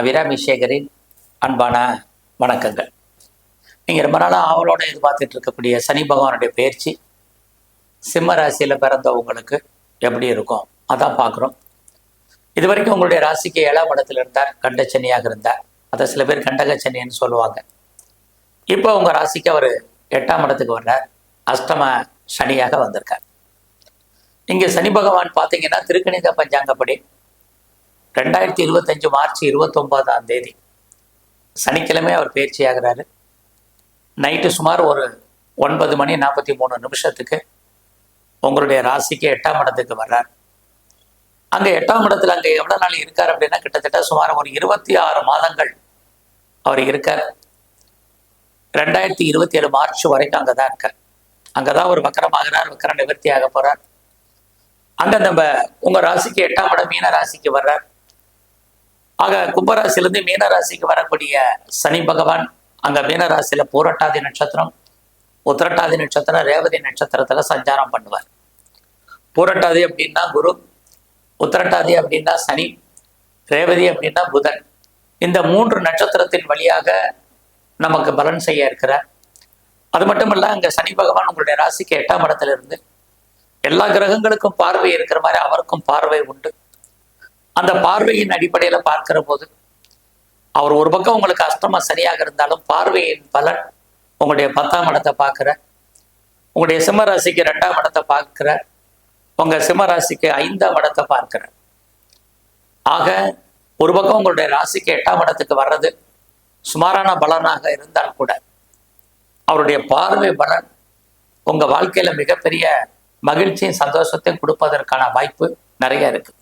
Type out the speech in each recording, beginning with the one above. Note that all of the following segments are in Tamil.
அபிராமிசேகரின் அன்பான வணக்கங்கள். நீங்கள் ரொம்ப நாளாக ஆவலோட எதிர்பார்த்துட்டு இருக்கக்கூடிய சனி பகவானுடைய பயிற்சி சிம்ம ராசியில் பிறந்தவங்களுக்கு எப்படி இருக்கும்? அதான் பார்க்குறோம். இது வரைக்கும் உங்களுடைய ராசிக்கு ஏழாம் இடத்துல இருந்தார் கண்டச்சனியாக இருந்தார். அதை சில பேர் கண்டகச்சனின்னு சொல்லுவாங்க. இப்போ உங்கள் ராசிக்கு அவர் எட்டாம் இடத்துக்கு வர்றார். அஷ்டம சனியாக வந்திருக்கார். இங்கே சனி பகவான் பார்த்தீங்கன்னா திருக்கணித பஞ்சாங்கப்படி ரெண்டாயிரத்தி இருபத்தஞ்சு மார்ச் இருபத்தொம்போதாம் தேதி சனிக்கிழமை அவர் பயிற்சியாகிறாரு நைட்டு சுமார் ஒரு ஒன்பது மணி நாற்பத்தி மூணு நிமிஷத்துக்கு உங்களுடைய ராசிக்கு எட்டாம் இடத்துக்கு வர்றார். அங்கே எட்டாம் இடத்துல அங்கே எவ்வளோ நாள் இருக்கார் அப்படின்னா கிட்டத்தட்ட சுமார் ஒரு இருபத்தி ஆறு மாதங்கள் அவர் இருக்கார். ரெண்டாயிரத்தி இருபத்தி ஏழு மார்ச் வரைக்கும் அங்கே தான் இருக்கார். அங்கே தான் ஒரு வக்கரமாகிறார் வக்கர நிவர்த்தி ஆக போகிறார் அங்கே நம்ம உங்கள் ராசிக்கு எட்டாம் இடம் மீன ராசிக்கு வர்றார். ஆக கும்பராசிலிருந்து மீனராசிக்கு வரக்கூடிய சனி பகவான் அங்கே மீனராசியில பூரட்டாதி நட்சத்திரம் உத்திரட்டாதி நட்சத்திரம் ரேவதி நட்சத்திரத்தில் சஞ்சாரம் பண்ணுவார். பூரட்டாதி அப்படின்னா குரு உத்திரட்டாதி அப்படின்னா சனி ரேவதி அப்படின்னா புதன். இந்த மூன்று நட்சத்திரத்தின் வழியாக நமக்கு பலன் செய்ய இருக்கிறார். அது மட்டும் இல்ல அங்க சனி பகவான் உங்களுடைய ராசிக்கு எட்டாம் இடத்துல இருந்து எல்லா கிரகங்களுக்கும் பார்வை இருக்கிற மாதிரி அவருக்கும் பார்வை உண்டு. அந்த பார்வையின் அடிப்படையில பார்க்கிற போது அவர் ஒரு பக்கம் உங்களுக்கு அஷ்டம சரியாக இருந்தாலும் பார்வையின் பலன் உங்களுடைய பத்தாம் இடத்தை பார்க்குற உங்களுடைய சிம்மராசிக்கு ரெண்டாம் இடத்தை பார்க்கிற உங்க சிம்ம ராசிக்கு ஐந்தாம் இடத்தை பார்க்குற. ஆக ஒரு பக்கம் உங்களுடைய ராசிக்கு எட்டாம் இடத்துக்கு வர்றது சுமாரான பலனாக இருந்தால் கூட அவருடைய பார்வை பலன் உங்கள் வாழ்க்கையில மிகப்பெரிய மகிழ்ச்சியும் சந்தோஷத்தையும் கொடுப்பதற்கான வாய்ப்பு நிறைய இருக்கு.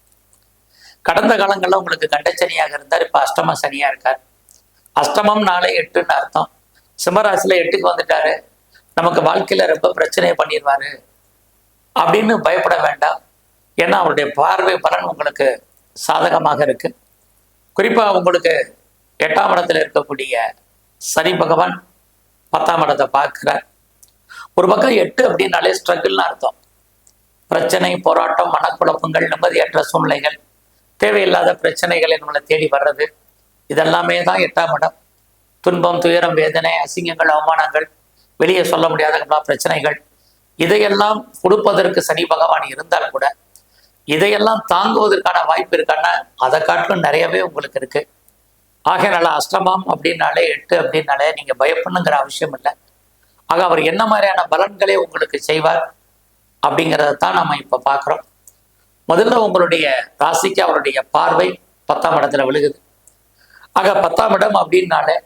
கடந்த காலங்களில் உங்களுக்கு கண்டச்சனியாக இருந்தார் இப்போ அஷ்டம சனியாக இருக்கார். அஷ்டமம் நாளை எட்டுன்னு அர்த்தம். சிம்மராசியில் எட்டுக்கு வந்துட்டாரு. நமக்கு வாழ்க்கையில் ரொம்ப பிரச்சனையை பண்ணிடுவாரு. அப்படின்னு பயப்பட வேண்டாம். ஏன்னா அவருடைய பார்வை பலன் உங்களுக்கு சாதகமாக இருக்கு. குறிப்பாக உங்களுக்கு எட்டாம் இடத்துல இருக்கக்கூடிய சனி பகவான் பத்தாம் இடத்தை பார்க்குறார். ஒரு பக்கம் எட்டு அப்படின்னாலே ஸ்ட்ரகிள்னு அர்த்தம். பிரச்சனை போராட்டம் மனக்குழப்பங்கள் நிம்மதியற்ற சூழ்நிலைகள் தேவையில்லாத பிரச்சனைகளை நம்மளை தேடி வர்றது. இதெல்லாமே தான் எட்டாம் இடம். துன்பம் துயரம் வேதனை அசிங்கங்கள் அவமானங்கள் வெளியே சொல்ல முடியாத பிரச்சனைகள். இதையெல்லாம் கொடுப்பதற்கு சனி பகவான் இருந்தால் கூட இதையெல்லாம் தாங்குவதற்கான வாய்ப்பு இருக்கான்னா அதை காட்டிலும் நிறையவே உங்களுக்கு இருக்கு. ஆகையனால அஷ்டமம் அப்படின்னாலே எட்டு அப்படின்னாலே நீங்க பயப்படணுங்கிற அவசியம் இல்லை. ஆக அவர் என்ன மாதிரியான பலன்களை உங்களுக்கு செய்வார் அப்படிங்கிறத தான் நம்ம இப்ப பார்க்குறோம் முதல்ல உங்களுடைய ராசிக்கு அவருடைய பார்வை பத்தாம் இடத்துல விழுகுது. ஆக பத்தாம் இடம் அப்படின்னாலே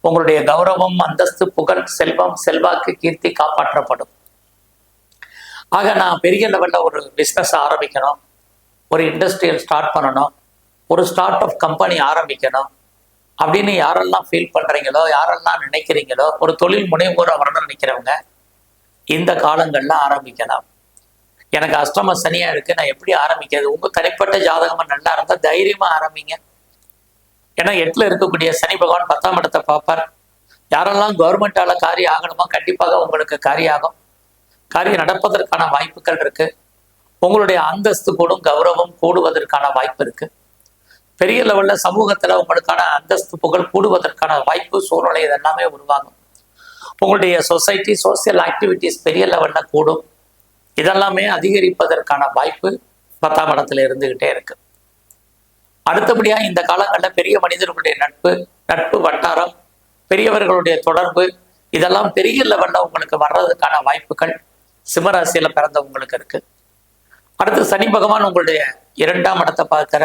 உங்களுடைய கௌரவம் அந்தஸ்து புகழ் செல்வம் செல்வாக்கு கீர்த்தி காப்பாற்றப்படும். ஆக நான் பெரிய லெவலில் ஒரு பிஸ்னஸ் ஆரம்பிக்கணும். ஒரு இண்டஸ்ட்ரியல் ஸ்டார்ட் பண்ணணும். ஒரு ஸ்டார்ட் அப் கம்பெனி ஆரம்பிக்கணும். அப்படின்னு யாரெல்லாம் ஃபீல் பண்ணுறீங்களோ யாரெல்லாம் நினைக்கிறீங்களோ ஒரு தொழில் முனைவோராக வரணும்னு நினைக்கிறவங்க இந்த காலங்களில் ஆரம்பிக்கலாம். எனக்கு அஷ்டம சனியா இருக்கு நான் எப்படி ஆரம்பிக்கிறது? உங்க தனிப்பட்ட ஜாதகமா நல்லா இருந்தா தைரியமா ஆரம்பிங்க. ஏன்னா எட்டுல இருக்கக்கூடிய சனி பகவான் பத்தாம் இடத்தை பார்ப்பார். யாரெல்லாம் கவர்மெண்டால காரியம் ஆகணுமோ கண்டிப்பாக உங்களுக்கு காரியம் ஆகும் காரியம் நடப்பதற்கான வாய்ப்புகள் இருக்கு. உங்களுடைய அந்தஸ்து கூடும் கௌரவம் கூடுவதற்கான வாய்ப்பு இருக்கு. பெரிய லெவல்ல சமூகத்துல உங்களுக்கான அந்தஸ்து புகழ் கூடுவதற்கான வாய்ப்பு சூழ்நிலை இதெல்லாமே உருவாகும். உங்களுடைய சொசைட்டி சோசியல் ஆக்டிவிட்டிஸ் பெரிய லெவல்ல கூடும். இதெல்லாமே அதிகரிப்பதற்கான வாய்ப்பு பத்தாம் இடத்துல இருந்துகிட்டே இருக்கு. அடுத்தபடியா இந்த காலங்களில் பெரிய மனிதர்களுடைய நட்பு நட்பு வட்டாரம் பெரியவர்களுடைய தொடர்பு இதெல்லாம் பெரிய லெவல்ல உங்களுக்கு வர்றதுக்கான வாய்ப்புகள் சிம்மராசியில பிறந்தவங்களுக்கு இருக்கு. அடுத்து சனி பகவான் உங்களுடைய இரண்டாம் இடத்தை பார்க்கிற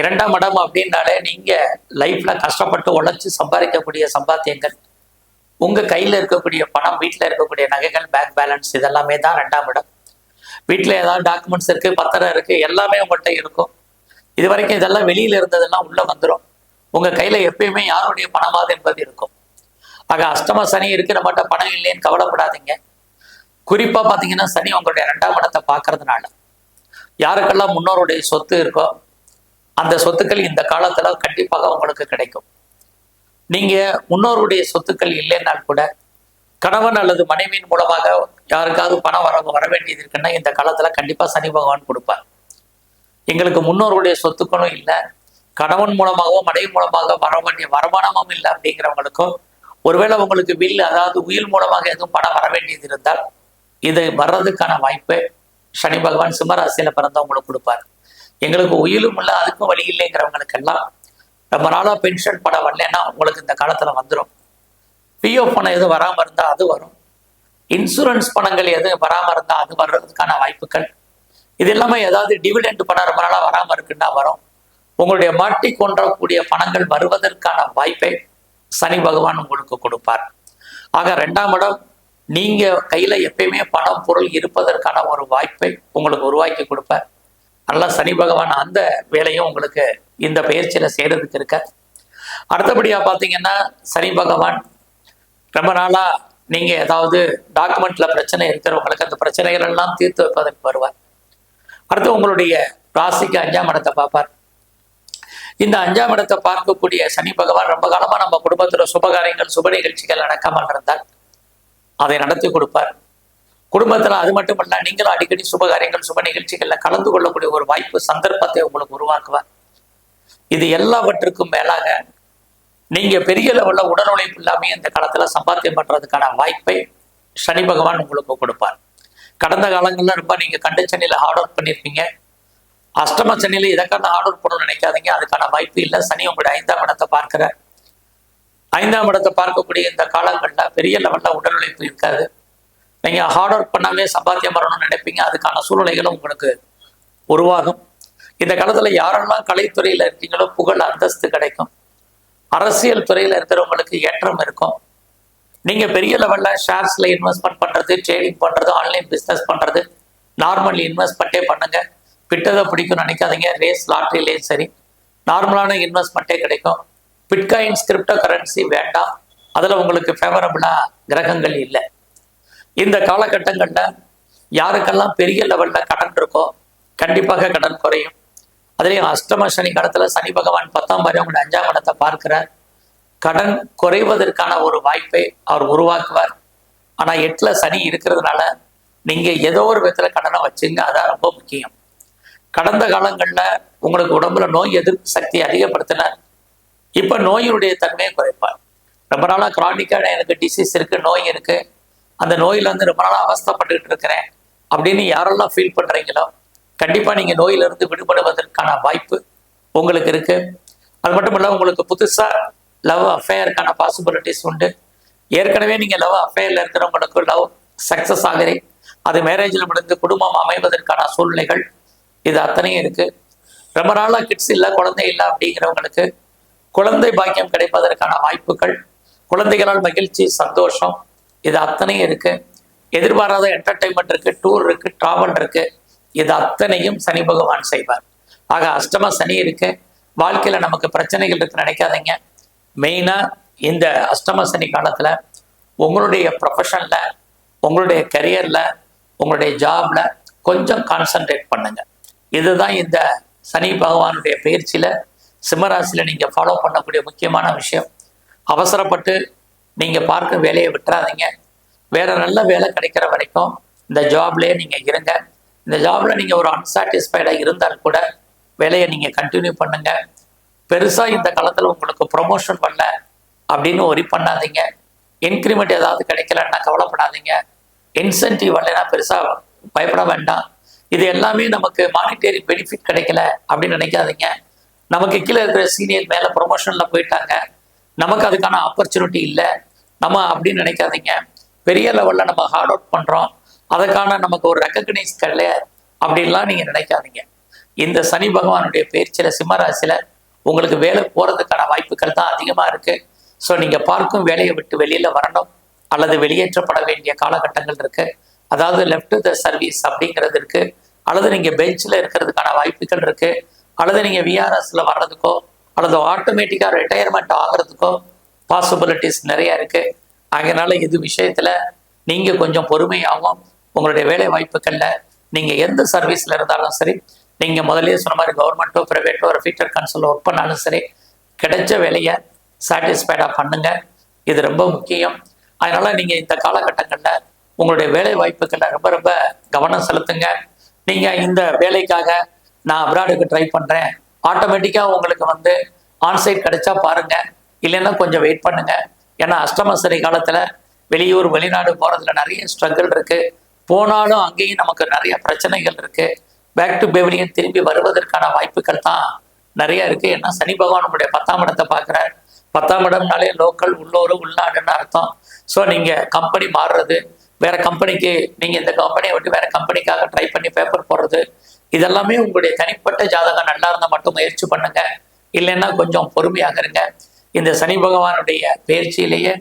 இரண்டாம் இடம் அப்படின்னாலே நீங்க லைஃப்ல கஷ்டப்பட்டு உழைச்சி சம்பாதிக்கக்கூடிய சம்பாத்தியங்கள். உங்க கையில இருக்கக்கூடிய பணம் வீட்டில் இருக்கக்கூடிய நகைகள் பேங்க் பேலன்ஸ் இதெல்லாமே தான் ரெண்டாம் இடம். வீட்டில் ஏதாவது டாக்குமெண்ட்ஸ் இருக்கு பத்திரம் இருக்கு எல்லாமே உங்கள்கிட்ட இருக்கும். இது வரைக்கும் இதெல்லாம் வெளியில இருந்ததெல்லாம் உள்ள வந்துடும் உங்க கையில எப்பயுமே யாருடைய பணமாவது என்பது இருக்கும். ஆக அஷ்டம சனி இருக்கு நம்மகிட்ட பணம் இல்லைன்னு கவலைப்படாதீங்க. குறிப்பா பாத்தீங்கன்னா சனி உங்களுடைய ரெண்டாம் இடத்தை பார்க்கறதுனால யாருக்கெல்லாம் முன்னோருடைய சொத்து இருக்கோ அந்த சொத்துக்கள் இந்த காலத்துல கண்டிப்பாக உங்களுக்கு கிடைக்கும். நீங்க முன்னோருடைய சொத்துக்கள் இல்லைன்னால் கூட கணவன் அல்லது மனைவியின் மூலமாக யாருக்காவது பணம் வர வர வேண்டியது இருக்குன்னா இந்த காலத்துல கண்டிப்பா சனி பகவான் கொடுப்பார். எங்களுக்கு முன்னோருடைய சொத்துக்களும் இல்லை. கணவன் மூலமாகவோ மனைவி மூலமாக வர வேண்டிய வருமானமும் இல்லை அப்படிங்கிறவங்களுக்கும் ஒருவேளை உங்களுக்கு வில் அதாவது உயில் மூலமாக எதுவும் பணம் வர வேண்டியது இருந்தால் இது வர்றதுக்கான வாய்ப்பு சனி பகவான் சிம்மராசியில பிறந்தவங்களுக்கு கொடுப்பார். எங்களுக்கு உயிலும் இல்லை அதுக்கும் வழி இல்லைங்கிறவங்களுக்கெல்லாம் ரொம்ப நாளாக பென்ஷன் பணம் வரலன்னா உங்களுக்கு இந்த காலத்தில் வந்துடும் பிஎஃப் பணம் எதுவும் வராமல் இருந்தால் அது வரும். இன்சூரன்ஸ் பணங்கள் எதுவும் வராமல் இருந்தால் அது வர்றதுக்கான வாய்ப்புகள். இது எல்லாமே ஏதாவது டிவிடெண்ட் பணம் ரொம்ப நாளாக வராமல் இருக்குன்னா வரும். உங்களுடைய மாட்டி கொன்றக்கூடிய பணங்கள் வருவதற்கான வாய்ப்பை சனி பகவான் உங்களுக்கு கொடுப்பார். ஆக ரெண்டாம் இடம் நீங்க கையில எப்பயுமே பணம் பொருள் இருப்பதற்கான ஒரு வாய்ப்பை உங்களுக்கு உருவாக்கி கொடுப்பார். நல்லா சனி பகவான் அந்த வேலையும் உங்களுக்கு இந்த பயிற்சியில செய்யறதுக்கு இருக்க. அடுத்தபடியா பாத்தீங்கன்னா சனி பகவான் ரொம்ப நாளா நீங்க ஏதாவது டாக்குமெண்ட்ல பிரச்சனை இருக்கிறவங்களுக்கு அந்த பிரச்சனைகள் எல்லாம் தீர்த்து வைப்பதற்கு வருவார். அடுத்து உங்களுடைய ராசிக்கு அஞ்சாம் இடத்தை பார்ப்பார். இந்த அஞ்சாம் இடத்தை பார்க்கக்கூடிய சனி பகவான் ரொம்ப காலமா நம்ம குடும்பத்துல சுபகாரியங்கள் சுப நிகழ்ச்சிகள் நடக்காமல் இருந்தால் அதை நடத்தி கொடுப்பார். குடும்பத்துல அது மட்டும் இல்ல நீங்களும் அடிக்கடி சுபகாரியங்கள் சுப நிகழ்ச்சிகள்ல கலந்து கொள்ளக்கூடிய ஒரு வாய்ப்பு சந்தர்ப்பத்தை உங்களுக்கு உருவாக்குவார். இது எல்லாவற்றுக்கும் மேலாக நீங்க பெரிய லெவலில் உடல் உழைப்பு இல்லாமல் இந்த காலத்துல சம்பாத்தியம் பண்றதுக்கான வாய்ப்பை சனி பகவான் உங்களுக்கு கொடுப்பார். கடந்த காலங்கள்ல ரொம்ப நீங்க கண்டு சென்னையில ஹார்ட் ஒர்க் பண்ணியிருப்பீங்க அஷ்டம சனியில் இதற்கான ஹார்ட் ஒர்க் பண்ணணும்னு நினைக்காதீங்க. அதுக்கான வாய்ப்பு இல்லை. சனி உங்களுடைய ஐந்தாம் இடத்தை பார்க்கிற ஐந்தாம் இடத்தை பார்க்கக்கூடிய இந்த காலங்களில் பெரிய லெவலில் உடல் உழைப்பு இருக்காது. நீங்க ஹார்ட் ஒர்க் பண்ணாலே சம்பாத்தியம் வரணும்னு நினைப்பீங்க. அதுக்கான சூழ்நிலைகளும் உங்களுக்கு உருவாகும். இந்த காலத்துல யாரெல்லாம் கலைத்துறையில இருக்கீங்களோ புகழ் அந்தஸ்து கிடைக்கும். அரசியல் துறையில இருக்கிறவங்களுக்கு ஏற்றம் இருக்கும். நீங்க பெரிய லெவல்ல ஷேர்ஸ்ல இன்வெஸ்ட்மெண்ட் பண்றது ட்ரேடிங் பண்றது ஆன்லைன் பிசினஸ் பண்றது நார்மல் இன்வெஸ்ட்மெண்ட்டே பண்ணுங்க. பிட்டதை பிடிக்கும் நினைக்காதீங்க. ரேஸ் லாட்ரிலையும் சரி. நார்மலான இன்வெஸ்ட்மெண்ட்டே கிடைக்கும். பிட்காயின்ஸ் கிரிப்டோ கரன்சி வேண்டாம். அதுல உங்களுக்கு ஃபேவரபிளா கிரகங்கள் இல்லை. இந்த காலகட்டங்கள்ல யாருக்கெல்லாம் பெரிய லெவல்ல கடன் இருக்கோ கண்டிப்பாக கடன் குறையும். அதுலேயும் அஷ்டம சனி காலத்துல சனி பகவான் பத்தாம் பாரி அஞ்சாம் இடத்தை பார்க்கிறார். கடன் குறைவதற்கான ஒரு வாய்ப்பை அவர் உருவாக்குவார். ஆனா எட்டுல சனி இருக்கிறதுனால நீங்க ஏதோ ஒரு விதத்துல கடனை வச்சுங்க அதான் ரொம்ப முக்கியம். கடந்த காலங்கள்ல உங்களுக்கு உடம்புல நோய் எதிர்ப்பு சக்தி அதிகப்படுத்தினார். இப்ப நோயினுடைய தன்மையை குறைப்பார். ரொம்ப நாளா கிரானிக்காக எனக்கு டிசீஸ் இருக்கு நோய் இருக்கு. அந்த நோயிலேருந்து ரொம்ப நாளா அவஸ்தப்பட்டுக்கிட்டு இருக்கிறேன் அப்படின்னு யாரெல்லாம் ஃபீல் பண்றீங்களோ கண்டிப்பா நீங்க நோயிலிருந்து விடுபடுவதற்கான வாய்ப்பு உங்களுக்கு இருக்கு. அது மட்டும் இல்ல உங்களுக்கு புதுசா லவ் அஃபேருக்கான பாசிபிலிட்டிஸ் உண்டு. ஏற்கனவே நீங்க லவ் அஃபேர்ல இருக்கிறவங்களுக்கு லவ் சக்சஸ் ஆகிறேன் அது மேரேஜில் முடிந்து குடும்பம் அமைவதற்கான சூழ்நிலைகள் இது அத்தனையும் இருக்கு. ரொம்ப நாளா கிட்ஸ் இல்லை குழந்தை இல்லை அப்படிங்கிறவங்களுக்கு குழந்தை பாக்கியம் கிடைப்பதற்கான வாய்ப்புகள் குழந்தைகளால் மகிழ்ச்சி சந்தோஷம் இது அத்தனையும் இருக்கு. எதிர்பாராத என்டர்டைன்மெண்ட் இருக்கு டூர் இருக்கு டிராவல் இருக்கு. இது அத்தனையும் சனி பகவான் செய்வார். ஆக அஷ்டம சனி இருக்கு. வாழ்க்கையில நமக்கு பிரச்சனைகள் இருக்கு நினைக்காதீங்க. மெயினா இந்த அஷ்டம சனி காலத்துல உங்களுடைய ப்ரொஃபஷன்ல உங்களுடைய கரியர்ல உங்களுடைய ஜாப்ல கொஞ்சம் கான்சென்ட்ரேட் பண்ணுங்க. இதுதான் இந்த சனி பகவானுடைய பயிற்சியில சிம்மராசியில நீங்க ஃபாலோ பண்ணக்கூடிய முக்கியமான விஷயம். அவசரப்பட்டு நீங்க பார்க்க வேலையை விட்டுறாதீங்க. வேற நல்ல வேலை கிடைக்கிற வரைக்கும் இந்த ஜாப்லயே நீங்க இருங்க. இந்த ஜாப்ல நீங்க ஒரு அன்சாட்டிஸ்ஃபைடா இருந்தால் கூட வேலையை நீங்க கண்டினியூ பண்ணுங்க. பெருசா இந்த காலத்துல உங்களுக்கு ப்ரொமோஷன் பண்ணல அப்படின்னு ஒரி பண்ணாதீங்க. இன்க்ரிமெண்ட் ஏதாவது கிடைக்கலன்னா கவலைப்படாதீங்க. இன்சென்டிவ் வரலன்னா பெருசா பயப்பட வேண்டாம். இது எல்லாமே நமக்கு மானிட்டரி பெனிஃபிட் கிடைக்கல அப்படின்னு நினைக்காதீங்க. நமக்கு கீழே இருக்கிற சீனியர் மேல ப்ரொமோஷன்ல போயிட்டாங்க. நமக்கு அதுக்கான ஆப்பர்ச்சுனிட்டி இல்லை. நம்ம அப்படின்னு நினைக்காதீங்க. பெரிய லெவல்ல நம்ம ஹார்ட் அவுட் பண்றோம். அதற்கான நமக்கு ஒரு ரெக்கக்னைஸ் கிடையாது அப்படின்லாம் நீங்க நினைக்காதீங்க. இந்த சனி பகவானுடைய பயிற்சியில சிம்மராசில உங்களுக்கு வேலை போறதுக்கான வாய்ப்புகள் தான் அதிகமா இருக்கு. ஸோ நீங்க பார்க்கும் வேலையை விட்டு வெளியில வரணும். அல்லது வெளியேற்றப்பட வேண்டிய காலகட்டங்கள் இருக்கு. அதாவது லெஃப்ட் த சர்வீஸ் அப்படிங்கிறது இருக்கு. அல்லது நீங்க பெஞ்சில் இருக்கிறதுக்கான வாய்ப்புகள் இருக்கு. அல்லது நீங்க விஆர்எஸ்ல வர்றதுக்கோ அல்லது ஆட்டோமேட்டிக்காக ரிட்டையர்மெண்ட் ஆகிறதுக்கோ பாசிபிலிட்டிஸ் நிறைய இருக்கு. அதனால இது விஷயத்துல நீங்க கொஞ்சம் பொறுமையாகவும் உங்களுடைய வேலை வாய்ப்புகளில் நீங்கள் எந்த சர்வீஸில் இருந்தாலும் சரி நீங்கள் முதலே சொன்ன மாதிரி கவர்மெண்ட்டோ ப்ரைவேட்டோ ஒரு ஃபீச்சர் கன்சல் ஒர்க் பண்ணாலும் சரி கிடைச்ச வேலையை சாட்டிஸ்ஃபைடாக பண்ணுங்க. இது ரொம்ப முக்கியம். அதனால் நீங்கள் இந்த காலகட்டங்களில் உங்களுடைய வேலை வாய்ப்புகளில் ரொம்ப ரொம்ப கவனம் செலுத்துங்க. நீங்கள் இந்த வேலைக்காக நான் அப்ராடுக்கு ட்ரை பண்ணுறேன் ஆட்டோமேட்டிக்காக உங்களுக்கு வந்து ஆன்சைட் கிடைச்சா பாருங்க. இல்லைன்னா கொஞ்சம் வெயிட் பண்ணுங்கள் ஏன்னா அஷ்டமசரி காலத்தில் வெளியூர் வெளிநாடு போகிறதுல நிறைய ஸ்ட்ரகிள் இருக்குது போனாலும் அங்கேயும் நமக்கு நிறைய பிரச்சனைகள் இருக்கு. பேக் டு பெவிலியன் திரும்பி வருவதற்கான வாய்ப்புகள் தான் நிறைய இருக்கு. ஏன்னா சனி பகவான் நம்முடைய பத்தாம் இடத்தை பார்க்குறார். பத்தாம் இடம்னாலே லோக்கல் உள்ளூர் உள்நாடுன்னு அர்த்தம். ஸோ நீங்கள் கம்பெனி மாறுறது வேற கம்பெனிக்கு நீங்கள் இந்த கம்பெனியை விட்டு வேற கம்பெனிக்காக ட்ரை பண்ணி பேப்பர் போடுறது இதெல்லாமே உங்களுடைய தனிப்பட்ட ஜாதகம் நல்லா இருந்தால் மட்டும் முயற்சி பண்ணுங்க. இல்லைன்னா கொஞ்சம் பொறுமையாக இருங்க. இந்த சனி பகவானுடைய பயிற்சியிலேயே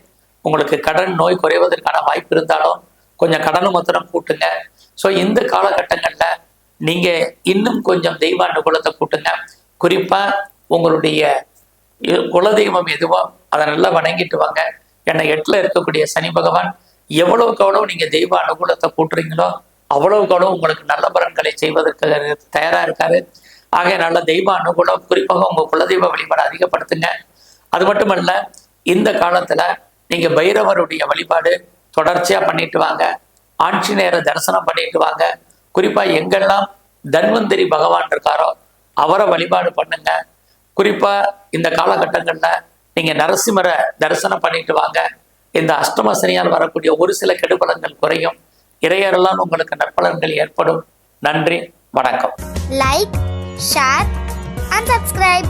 உங்களுக்கு கடன் நோய் குறைவதற்கான வாய்ப்பு இருந்தாலும் கொஞ்சம் கடனை மாத்திரம் கூட்டுங்க. ஸோ இந்த காலகட்டங்களில் நீங்கள் இன்னும் கொஞ்சம் தெய்வ அனுகூலத்தை கூட்டுங்க. குறிப்பாக உங்களுடைய இ- குலதெய்வம் எதுவோ அதை நல்லா வணங்கிட்டு வாங்க. ஏன்னா எட்டில் இருக்கக்கூடிய சனி பகவான் எவ்வளவுக்கு எவ்வளவு நீங்கள் தெய்வ அனுகூலத்தை கூட்டுறீங்களோ அவ்வளவுக்கு அவ்வளவு உங்களுக்கு நல்ல பலன்களை செய்வதற்கு தயாரா இருக்காரு. ஆக நல்ல தெய்வ அனுகூலம் குறிப்பாக உங்க குலதெய்வ வழிபாடு அதிகப்படுத்துங்க. அது மட்டுமல்ல இந்த காலத்துல நீங்க பைரவருடைய வழிபாடு தொடர்ச்சியா பண்ணிட்டு வாங்க. ஆஞ்சநேயரை தரிசனம் பண்ணிட்டு வாங்க. குறிப்பா எங்கெல்லாம் தன்வந்திரி பகவான் இருக்காரோ அவரை வழிபாடு பண்ணுங்க. குறிப்பா இந்த காலகட்டங்கள்ல நீங்க நரசிம்மரை தரிசனம் பண்ணிட்டு வாங்க. இந்த அஷ்டம சனியால் வரக்கூடிய ஒரு சில கெடுபலங்கள் குறையும். இறையரெல்லாம் உங்களுக்கு நற்பலன்கள் ஏற்படும். நன்றி வணக்கம். Like share and subscribe